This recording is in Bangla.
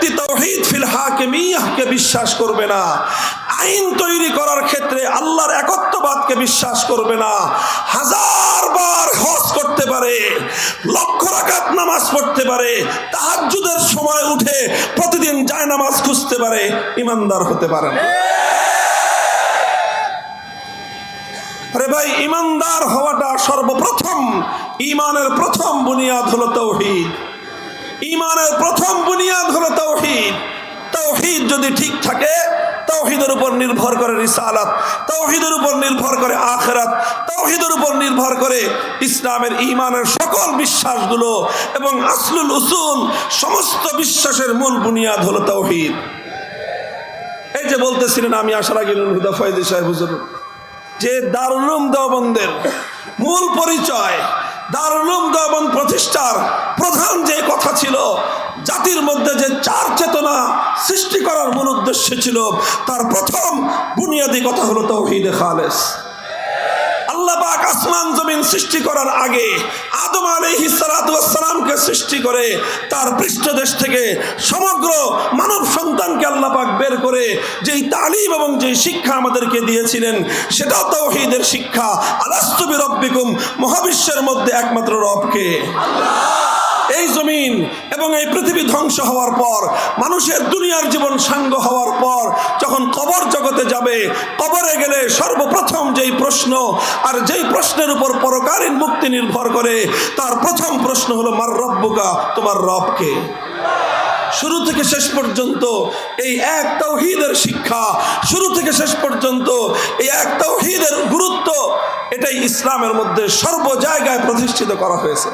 ব্যক্তি তৌহিদ ফিল হাকিমিয়াহকে বিশ্বাস করবে না। আইন তৈরি করার ক্ষেত্রে আল্লাহর একত্ববাদকে বিশ্বাস করবে না। হাজার বার হজ করতে পারে, লক্ষ নামাজ পড়তে পারে, তাহাজ্জুদের সময় উঠে প্রতিদিন যায় নামাজ খুঁজতে পারে, ইমানদার হতে পারে না। আরে ভাই, ইমানদার হওয়াটা সর্বপ্রথম, ইমানের প্রথম বুনিয়াদ হলো তৌহিদ। ইমানের প্রথম বুনিয়াদ হলো তৌহিদ। তৌহিদ যদি ঠিক থাকে, তৌহিদের উপর নির্ভর করে রিসালাত, তৌহিদের উপর নির্ভর করে আখেরাত, তৌহিদের উপর নির্ভর করে ইসলামের ইমানের সকল বিশ্বাসগুলো এবং আসলুল উসুল, সমস্ত বিশ্বাসের মূল বুনিয়াদ হলো তৌহিদ। এই যে বলতেছিলেন আমি আসার আগে হুদা ফয়দি সাহেব হুজুর, যে দারুলুম দেওবন্দের মূল পরিচয় দারুলুম দমন প্রতিষ্ঠার প্রধান যে কথা ছিল, জাতির মধ্যে যে চার চেতনা সৃষ্টি করার মূল উদ্দেশ্য ছিল, তার প্রথম বুনিয়াদী কথা হলো তৌহিদে খালেস। আল্লাহ আসমান জমিন সৃষ্টি করার আগে আদম আলাইহি সালামকে সৃষ্টি করে তার পৃষ্ঠদেশ থেকে সমগ্র মানব সন্তানকে আল্লাহ পাক বের করে যেই তালিম এবং যেই শিক্ষা আমাদেরকে দিয়েছিলেন, সেটা তৌহিদের শিক্ষা। আলাস্তুবি রব্বিকুম মহাবিশ্বের মধ্যে একমাত্র রবকে। এই জমিন এবং এই পৃথিবী ধ্বংস হওয়ার পর, মানুষের দুনিয়ার জীবন সাঙ্গ হওয়ার পর, যখন কবর জগতে যাবে, কবরে গেলে সর্বপ্রথম যেই প্রশ্ন, আর যেই প্রশ্নের উপর পরকালীন মুক্তি নির্ভর করে। তার প্রথম প্রশ্ন হলো, মার রব্বুকা, তোমার রবকে শুরু থেকে শেষ পর্যন্ত এই এক তৌহিদের শিক্ষা, শুরু থেকে শেষ পর্যন্ত এই এক তৌহিদের গুরুত্ব, এটাই ইসলামের মধ্যে সর্ব জায়গায় প্রতিষ্ঠিত করা হয়েছে।